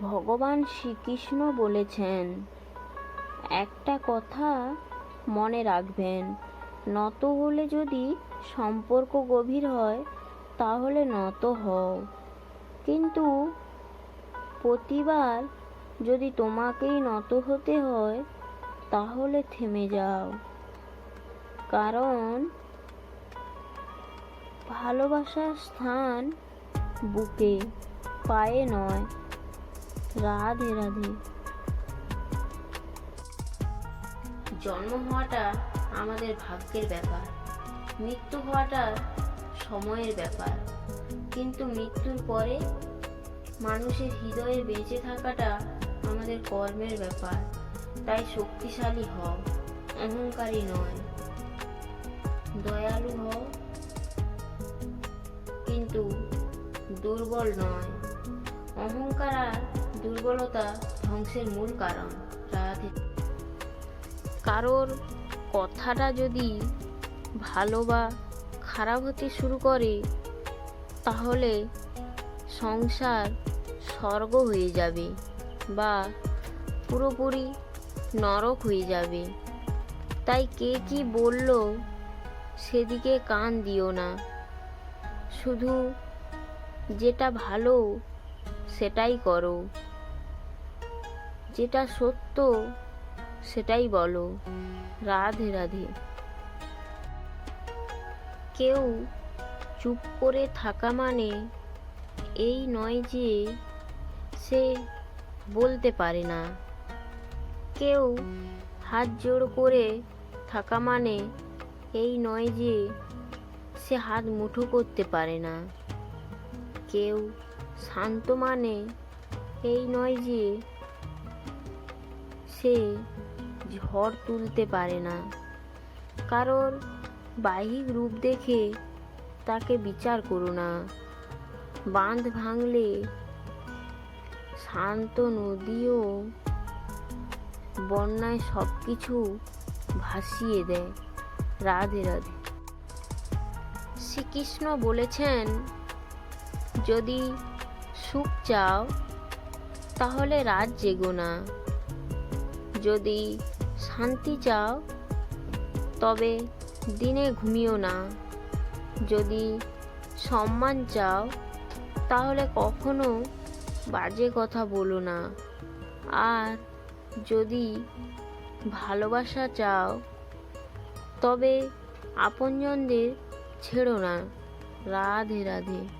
ভগবান শ্রীকৃষ্ণ বলেছেন, একটা কথা মনে রাখবেন, নত হলে যদি সম্পর্ক গভীর হয়, তাহলে নত হও। কিন্তু প্রতিবার যদি তোমাকেই নত হতে হয়, তাহলে থেমে যাও। কারণ ভালোবাসার স্থান বুকে, পায়ে নয়। রাধে রাধে। জন্ম হওয়াটা আমাদের ভাগ্যের ব্যাপার। মৃত্যু হওয়াটা সময়ের ব্যাপার। কিন্তু মৃত্যুর পরে মানুষের হৃদয়ে বেঁচে থাকাটা আমাদের কর্মের ব্যাপার। তাই শক্তিশালী হও, অহংকারী নয়। দয়ালু হও, কিন্তু দুর্বল নয়। অহংকার আর দুর্বলতা ধ্বংসের মূল কারণ। কারোর কথাটা যদি ভালো বা খারাপ হতে শুরু করে, তাহলে সংসার স্বর্গ হয়ে যাবে বা পুরোপুরি নরক হয়ে যাবে। তাই কে কি বলল সেদিকে কান দিও না। শুধু যেটা ভালো সেটাই করো। যেটা সত্য, সেটাই বলো। রাধে রাধে। কেউ চুপ করে থাকা মানে এই নয় যে সে বলতে পারে না। কেউ হাত জোড় করে থাকা মানে এই নয় যে সে হাত মুঠো করতে পারে না। কেউ শান্ত মানে এই নয় যে সে ঝড় তুলতে পারে না। কারোর বাহ্যিক রূপ দেখে তাকে বিচার করো না। বাঁধ ভাঙলে শান্ত নদীও বন্যায় সব কিছু ভাসিয়ে দেয়। রাধে রাধে। শ্রীকৃষ্ণ বলেছেন, যদি সুখ চাও, তাহলে রাত জেগো না। যদি শান্তি চাও, তবে দিনে ঘুমিও না। যদি সম্মান চাও, তাহলে কখনো বাজে কথা বলো না। আর যদি ভালোবাসা চাও, তবে আপনজনদের ছেড়ো না। রাধে রাধে।